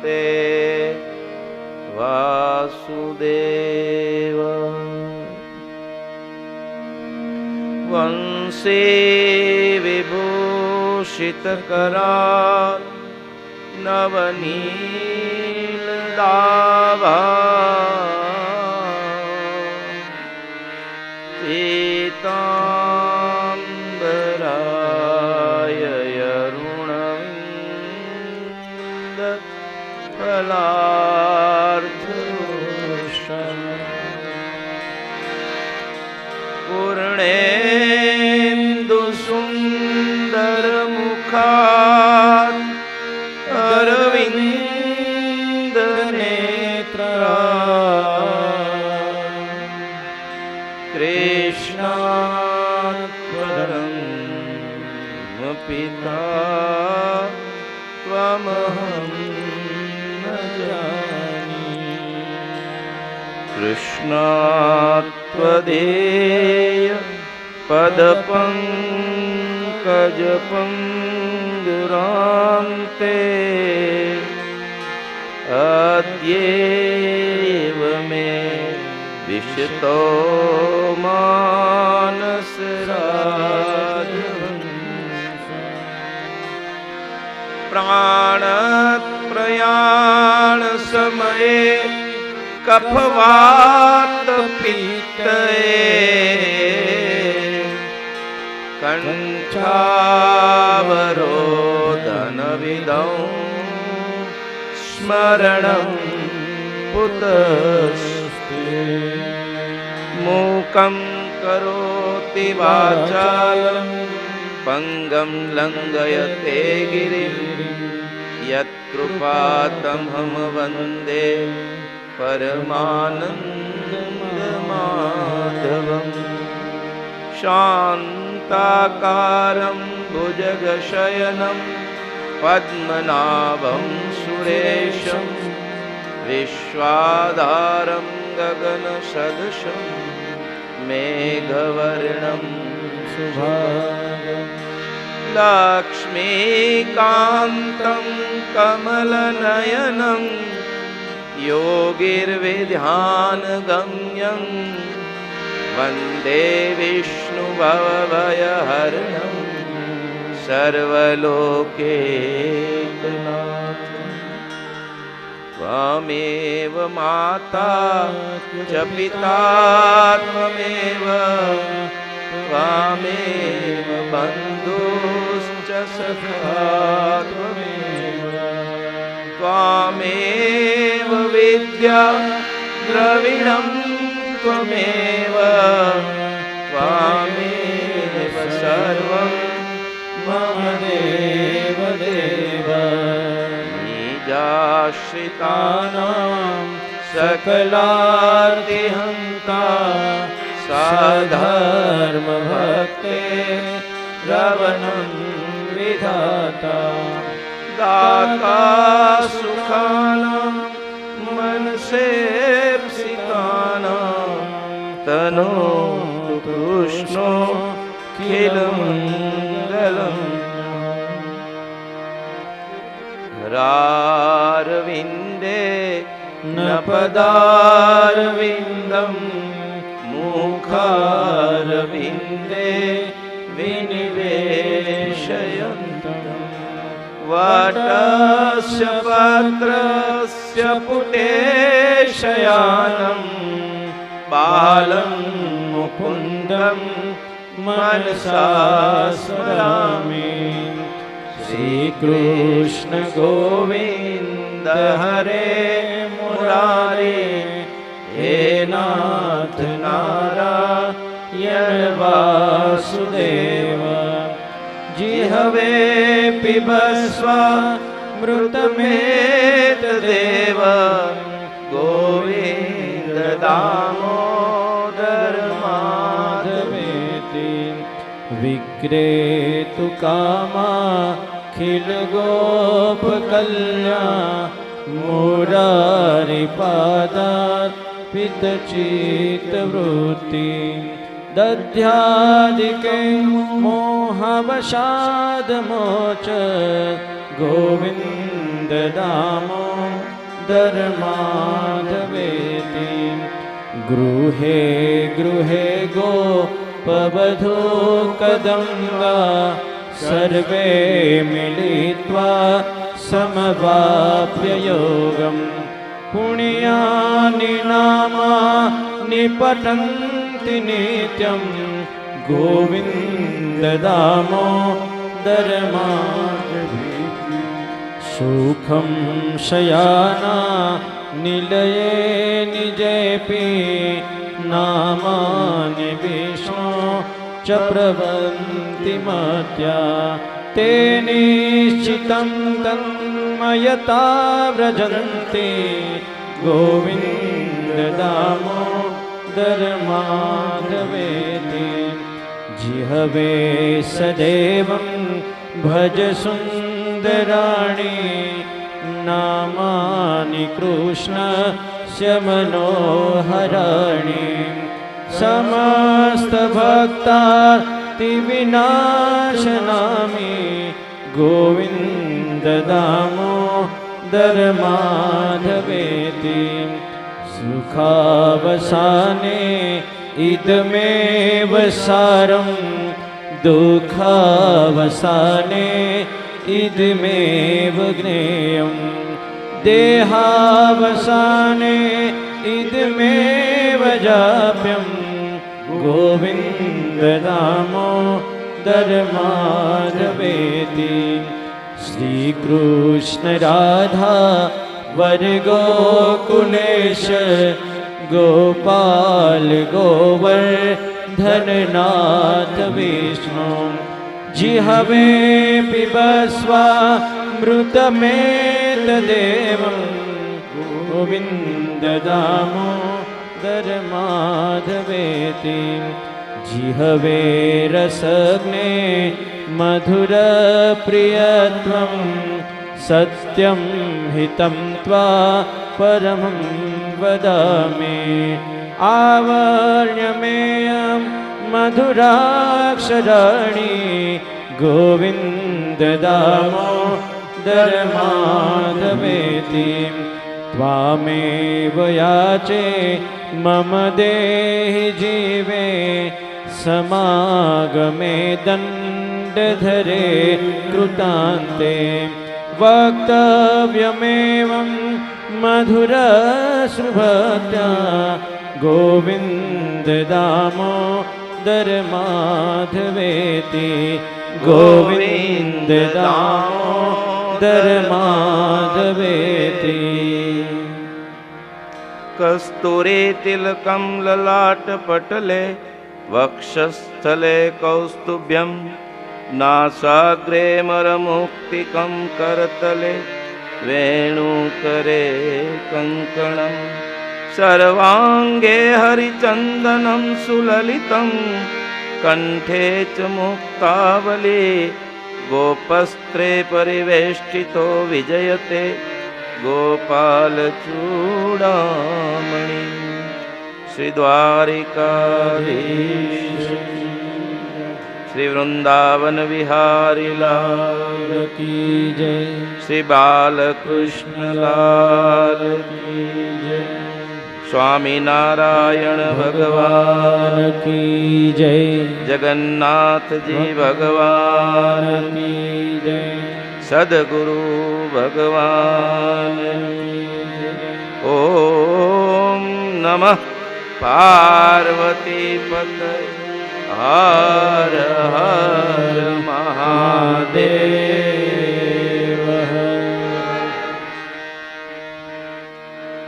भगवते वासुदेव। वंशे विभूषितकरा नवनीलदाभा पीताम्बराय फलार्धुषम् पूर्णेन्दुसुन्दरमुखात् કૃષ્ણત્વદેય પદપંકજપંગુરાંતે અદ્યેવ મે વિશતો માનસ પ્રા કફવાત પિત્તએ કંઠાવરોદન વિદૌ સ્મરણ પુતસ્તે. મૂકં કરોતિ વાચાલમ પંગમ લંગયતે ગિરિમ યત્કૃપાતમહમ વંદે. परमानन्दमाधवम् शान्ताकारं भुजगशयनं पद्मनाभं सुरेशं विश्वाधारं गगनसदृशं मेघवर्णं शुभागम् लक्ष्मीकान्तं कमलनयनं योगिर्विध्यानगम्यं वंदे विष्णुभवभयहरणं सर्वलोकेकनाथं त्वमेव माता च पिता त्वमेव सखा। त्वामेव विद्या द्रविणं त्वमेव त्वामेव सर्वं मम देव देव। निजाश्रितानां सकलार्तिहन्ता साधर्मभक्ते रवणं विधाता। દાતા સુખાના મનસે સીતાના તનો કૃષ્ણો ખેલ મંગલમ રારવિંદે નપદારવિંદમ મુખારવિંદે વિનિ वटस्य पत्रस्य पुटे शयानं बालं मुकुन्दं मनसा स्मरामि श्रीकृष्ण गोविन्द हरे मुरारे हे नाथ नारायण वासुदेव जिहवे पिबस्व मृतमेतदेव गोविन्ददामोदर्माधवेति। विक्रेतु कामा खिल गोप कल्याण खिलगोपकल्या मुरारिपादात् पितचितवृत्ति दध्यादिके मोहवशादमोच गोविन्द गोविन्ददामोदरमाधवेति गृहे गृहे गोपवधू कदम्बा सर्वे मिलित्वा समवाप्य योगम् ગોવિંદ દામો દરમાગવી સુખમ શયાના નિલયે નિજેપી નામાનિ વિષ્ણુ ચ પ્રવંતિ મત્યા તે નિશ્ચિતમ તન્મયતા વ્રજંતિ ગોવિંદ દામો દરમાધવેતી जिहवे सदैवं भज सुन्दराणि नामानि कृष्णस्य मनोहराणि समस्तभक्तातिविनाशनामि गोविन्ददामोदरमाधवेति सुखावसाने इदमेव सारं दुःखावसाने इदमेव ज्ञेयं देहावसाने इदमेव जाप्यं गोविन्ददामोदरमाधवेति श्रीकृष्णराधा वर्गोकुलेश गोपाल गोवर धननाथ विष्णु। जी हवे पिबस्वा मृत में देव। गोविंद दामो दर माधवेति। जी हवे रसग्ने, मधुर प्रियत्वम् सत्यं हितं त्वा परमं वदामि आवर्ण्यमेयं मधुराक्षराणि गोविन्ददामोदरमाधवेति त्वामेव याचे मम देहि जीवे समागमे दण्डधरे कृतान्ते वक्तव्यमेवं मधुराश्रुभद्रा गोविन्द दरमाधवेति दर माधवेति गोविन्द दामो दर् माधवेदी कस्तूरे वक्षस्थले कौस्तुभ्यम् નાસાગ્રે મરમુક્તિકં કરતલે વેણુકરે કંકણમ સર્વાંગે હરિચંદનમ સુલલિતમ કંઠે ચ મુક્તાવલી ગોપસ્ત્રે પરિવેષ્ટિતો વિજયતે ગોપાલચૂડામણી શ્રી દ્વારિકાધીશ गोपालचूडामणि श्रीद्वारिकाधीश श्रीवृन्दावनविहारि लाल की जय। श्री बालकृष्ण लाल की जय। स्वामीनारायण भगवान भगवान की जय। जगन्नाथ जी भगवान की जय। सदगुरु भगवान ॐ नमः पार्वती पतये। હર હર મહાદેવ